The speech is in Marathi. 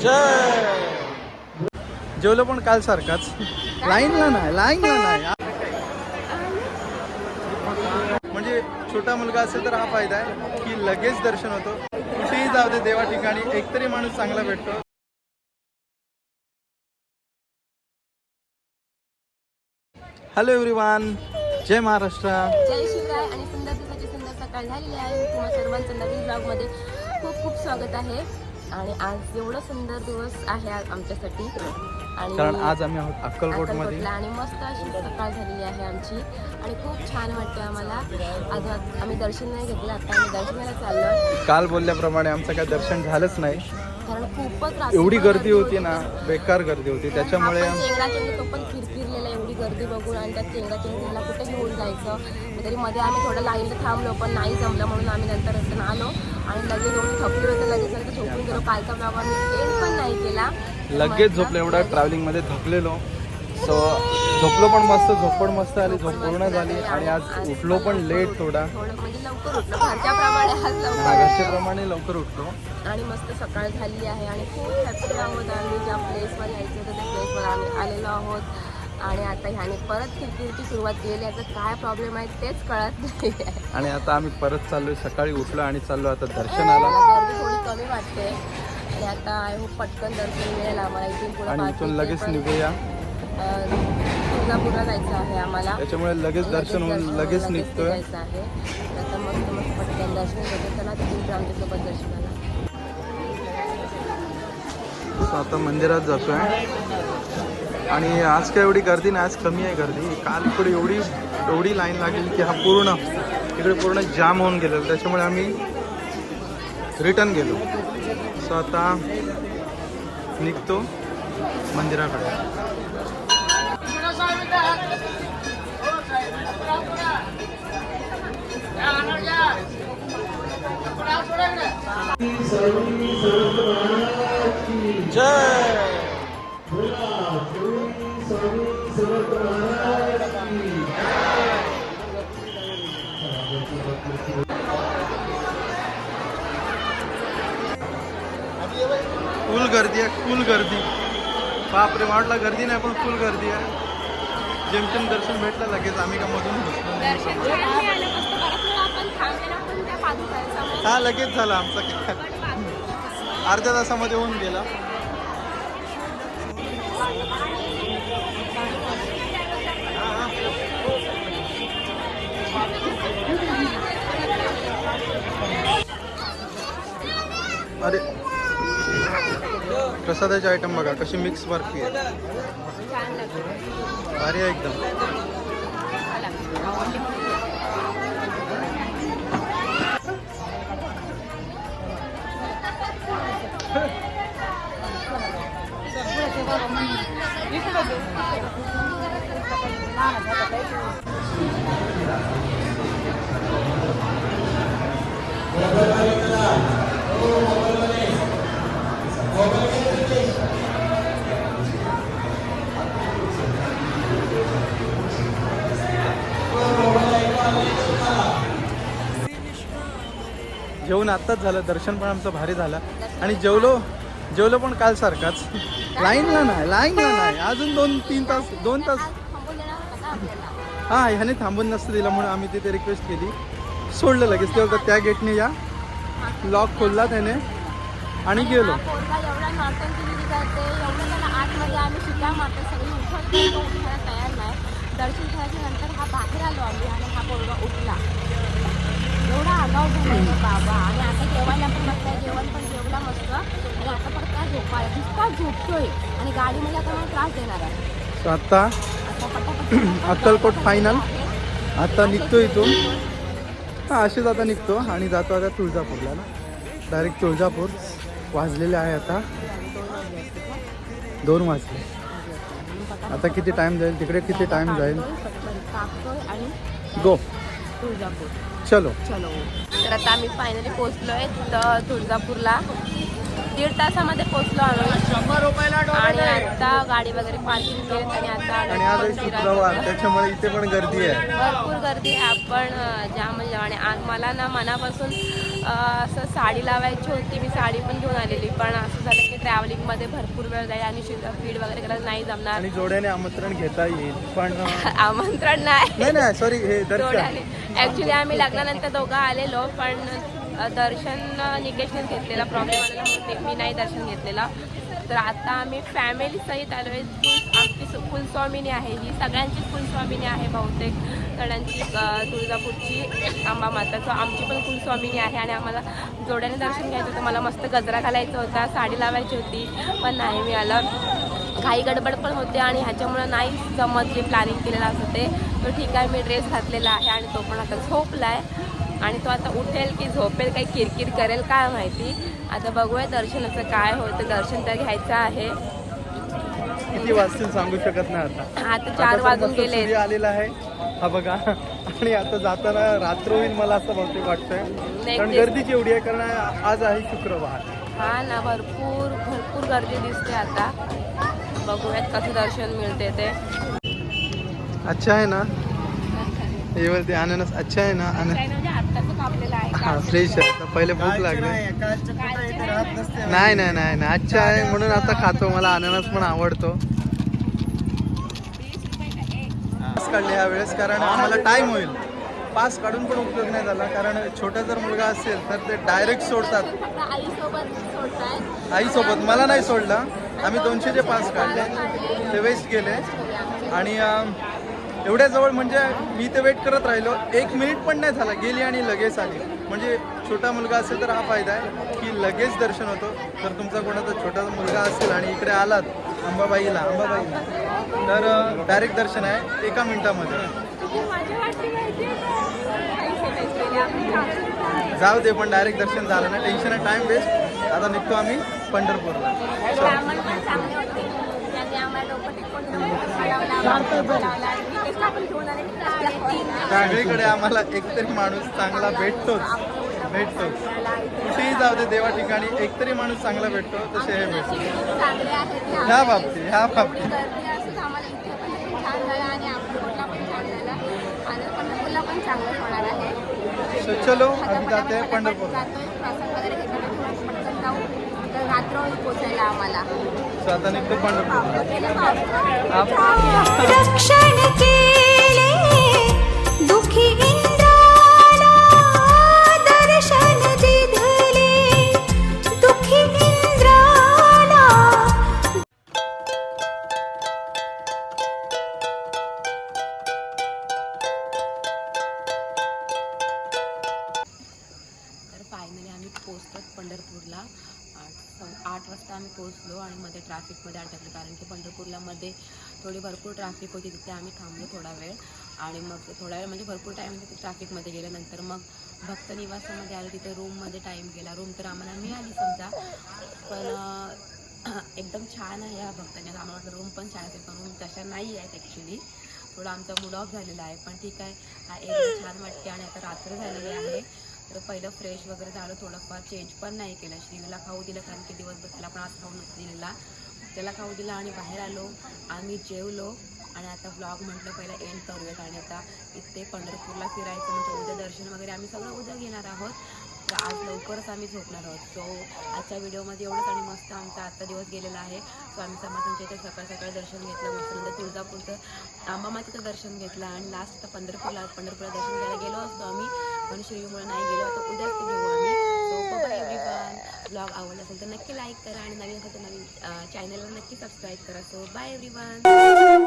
जय! जेवलं पण काल सारखाच. लाईनला नाही लाईनला नाही. म्हणजे छोटा मुलगा असेल तर हा फायदा आहे की लगेच दर्शन होतो. कुठेही जाऊ दे देवा ठिकाणी एकतरी माणूस चांगला भेटतो. हॅलो एव्हरीवन जय महाराष्ट्र. जय शिवराय आणि सुंदर दिवसाची सुंदर सकाळ झालेली आहे. तुम्हा सर्वांचं नवीन ब्लॉगमध्ये खूप खूप स्वागत आहे. आणि आज एवढं सुंदर दिवस आहे आज आमच्यासाठी. कारण आज आम्ही आहोत अक्कलकोटमध्ये. आणि मस्त अशी सकाळ झालेली आहे आमची. आणि खूप छान वाटते आम्हाला. आज आम्ही दर्शन नाही घेतलं आता आम्ही दर्शनाला चाललो काल बोलल्याप्रमाणे आमचं काय दर्शन झालंच नाही. कारण खूपच एवढी गर्दी होती ना बेकार गर्दी होती. त्याच्यामुळे तो पण एवढी गर्दी बघून आणि त्यात चेंगराचेंगरीला कुठे घेऊन जायचं? तरी मध्ये आम्ही थोडं लाईनला थांबलो पण नाही जमलं म्हणून आम्ही नंतर रिटर्न आलो. आणि लगेच येऊन थकलो तर लगेच नंतर झोपून गेलो. कालचा ब्लॉग आम्ही एंड पण नाही केला. लगेच झोपलो एवढा ट्रॅव्हलिंगमध्ये थकलेलो. सो झोपलो पण मस्त झोप पण मस्त आली झोप पूर्ण झाली. आणि आज उठलो पण लेट थोडा. म्हणजे लवकर उठलो. घरच्याप्रमाणे आज लवकर उठलो. आणि मस्त सकाळ झाली आहे. आणि खूप हॅपी आहोत आम्ही. ज्या प्लेसवर यायचं होतं त्या प्लेसवर आम्ही आलेलो आहोत. आणि आता ह्याने परत किरकिरची सुरुवात केली. याचा काय प्रॉब्लेम आहे तेच कळत नाही. आणि आता आम्ही परत चाललोय. सकाळी उठलो आणि चाललो आता दर्शनाला गर्दी थोडी कमी वाटते. आणि आता आय होप पटकन दर्शन मिळेल आम्हाला. इथून आणि इथून लगेच निघूया. तुळजापूरला जायचं आहे आम्हाला. त्याच्यामुळे लगेच दर्शन होऊन लगेच निघतोय. जायचं आहे. आता मस्त मस्त पटकन दर्शन घेतो चला तिथून आमच्यासोबत दर्शनाला. आता मंदिरात जातोय. आणि आज काय एवढी गर्दी नाही आज कमी आहे गर्दी. काल पुढे एवढी एवढी लाईन लागली की हा पूर्ण इकडे पूर्ण जाम होऊन गेलेलं. त्याच्यामुळे आम्ही रिटर्न गेलो. सो आता निघतो मंदिराकडे. जय! फुल गर्दी आहे फुल गर्दी. बापरे वाटला गर्दी नाही पण फुल गर्दी आहे. जेमतेम दर्शन भेटलं लगेच आम्ही का मधून हा लगेच झालं आमचं. अर्ध्या तासामध्ये होऊन गेला. प्रसादाचे आयटम बघा कशी मिक्स बर्फी आहे. भारी आहे एकदम. जेवण आत्ताच झालं दर्शन पण आमचं भारी झालं. आणि जेवलो जेवलो पण काल सारखाच. लाईनला नाही लाईनला नाही. अजून दोन तीन तास दोन तास. हां ह्याने थांबून नसतं दिलं म्हणून आम्ही तिथे रिक्वेस्ट केली. सोडलं लगेच ते होतं त्या गेटने या. लॉक खोलला त्याने. आणि गेलो. पोरगा एवढा एवढं त्याला आतमध्ये आम्ही मारतो सगळी उठत नाही, तो उठायला तयार नाही. दर्शन नंतर हा बाहेर आलो आम्ही आणि हा पोरगा उठला. एवढा आगाव बाबा. आणि आता जेवायला पण बसलाय जेवण पण जेवला मस्त. आणि आता काय झोपायला? झोपतोय. आणि गाडीमध्ये आता मला त्रास देणार आहे. So आता अक्कलकोट final. आता निघतो इथून. हां असेच आता निघतो. आणि जातो आता तुळजापूरला ना. डायरेक्ट तुळजापूर. वाजलेले आहे आता. दोन वाजले. आता किती टाईम जाईल? तिकडे किती टाईम जाईल? गो चलो. चलो. तर आता आम्ही फायनली पोहोचलोय तर तुळजापूरला. दीड तासामध्ये पोहोचलो आम्ही. आणि आता गाडी वगैरे पार्किंग केली आणि आता आहे त्याच्यामुळे इथे पण गर्दी आहे. भरपूर गर्दी आहे. आपण ज्या म्हणजे आणि आज मला ना मनापासून असं साडी लावायची होती मी साडी पण घेऊन आलेली. पण असं झालं की ट्रॅव्हलिंगमध्ये भरपूर वेळ जाईल आणि फीड वगैरे करायला नाही जमणार. आणि जोड्याने आमंत्रण घेता येईल पण आमंत्रण नाही. नाही नाही सॉरी हे दर्शन. जोड्याने. ॲक्च्युली आम्ही लग्नानंतर दोघं आलेलो पण दर्शन अ, निकेशनेच घेतलेला प्रॉब्लेम आलेला मी नाही दर्शन घेतलेला. तर आता आम्ही फॅमिली सहित आलो आहे. आमची फुलस्वामिनी कुलस्वामिनी आहे. ही सगळ्यांची कुलस्वामिनी आहे बहुतेक. सगळ्यांची तुळजापूरची तुळजापूरची माता सो आमची पण कुलस्वामिनी आहे आणि आम्हाला जोड्याने दर्शन घ्यायचं होतं. मला मस्त गजरा घालायचा होता साडी लावायची होती पण नाही मिळालं. काही गडबड पण होते आणि ह्याच्यामुळं नाही जमत जे प्लॅनिंग केलेलं असं ते. तो ठीक आहे मी ड्रेस घातलेला आहे आणि तो पण आता झोपला आहे आणि तो आता उठेल की झोपेल काही किरकिर करेल काय माहिती. आता बघूया दर्शनाचं काय होतं. दर्शन तर घ्यायचं आहे. किती वाजतील सांगू शकत नाही आता. आता चार वाजून गेले आलेला आहे. हा बघा. आणि आता जाताना रात्र होईल मला असं बहुतेक वाटतंय. कारण तेच. गर्दीची एवढी आहे कारण आज आहे शुक्रवार. हा ना भरपूर भरपूर गर्दी दिसते आता. बघूयात कसं दर्शन मिळते ते. अच्छा आहे ना? हे बोलते अननस अच्छा आहे ना? अन कापलेलं आहे हा फ्रेश आहे. आता पहिले भूक लागली. नाही नाही. नाही नाही अच्छा आहे म्हणून आता खातो. मला अननस पण आवडतो. पास काढले ह्या वेळेस कारण आम्हाला टाइम होईल. पास काढून पण उपयोग नाही झाला. कारण छोटा जर मुलगा असेल तर ते डायरेक्ट सोडतात. आईसोबत मला नाही सोडलं. आम्ही दोनशेचे पास काढले ते वेस्ट गेले. आणि अं, एवढ्या जवळ म्हणजे मी ते वेट करत राहिलो. एक मिनिट पण नाही झाला. गेली आणि लगेच आली. म्हणजे छोटा मुलगा असेल तर हा फायदा आहे की लगेच दर्शन होतं. जर तुमचा कोणाचा छोटा मुलगा असेल आणि इकडे आलात अंबाबाईला अंबाबाईला तर डायरेक्ट दर्शन आहे. एका मिनिटामध्ये. जाऊ दे पण डायरेक्ट दर्शन झालं ना टेन्शन आहे टाईम वेस्ट आता निघतो आम्ही पंढरपूरला. ब्राह्मण आम्हाला सगळीकडे आम्हाला एकतरी माणूस चांगला भेटतोच. भेटतोच. कुठेही जाऊ दे देवा ठिकाणी एकतरी माणूस चांगला भेटतो तसे हे भेटतो. ह्या बाबतीत ह्या बाबतीत. आम्हाला So, चलो आता अभी जाते पंढरपूर जातोय प्रसाद वगैरे घेताना पंढरपूरला. आठ आठ वाजता आम्ही पोहोचलो आणि मध्ये ट्रॅफिकमध्ये अडकलो. कारण की पंढरपूरला मध्ये थोडी भरपूर ट्रॅफिक होती तिथे आम्ही थांबलो थोडा वेळ. आणि मग थोडा वेळ म्हणजे भरपूर टाईम ट्रॅफिकमध्ये गेल्यानंतर मग भक्त निवासामध्ये आलो. तिथे रूममध्ये टाईम गेला. रूम तर आम्हाला मिळाली समजा. पण एकदम छान आहे या भक्तांनी आम्हाला वाटलं रूम पण छान असेल पण रूम तशा नाही आहेत ॲक्च्युली थोडा आमचा मूड ऑफ झालेला आहे. पण ठीक आहे. हा एरिया छान वाटते आणि आता रात्र झालेली आहे. तर पहिलं फ्रेश वगैरे झालं. थोडंफार चेंज पण नाही केलं. श्रीला खाऊ दिलं कारण की दिवसभर त्याला पण आज खाऊ नसलेला त्याला खाऊ दिला आणि बाहेर आलो. आम्ही जेवलो. आणि आता ब्लॉग म्हटलं पहिला एंड करूयात आणि आता इथे पंढरपूरला फिरायचं म्हणजे उद्या दर्शन वगैरे आम्ही सगळं उद्या घेणार आहोत. तर आज लवकरच आम्ही झोपणार आहोत. सो आजच्या व्हिडिओमध्ये एवढंच आणि मस्त आमचा आजचा दिवस गेलेला आहे. सो आम्ही समर्थांच्या इथे सकाळ सकाळी दर्शन घेतलं मस्त नंतर तुळजापूरचं आंबामातीचं दर्शन घेतलं आणि लास्ट आता पंढरपूरला पंढरपूरला दर्शन घ्यायला गेलो असतो आम्ही. पण श्रीमुळे नाही गेलो आता उद्याच ते घेऊ आम्ही. सो बाय एव्हरीवन ब्लॉग आवडला असेल तर नक्की लाईक करा आणि नवीन असेल तर नवीन चॅनलला नक्की सबस्क्राईब करा. So bye everyone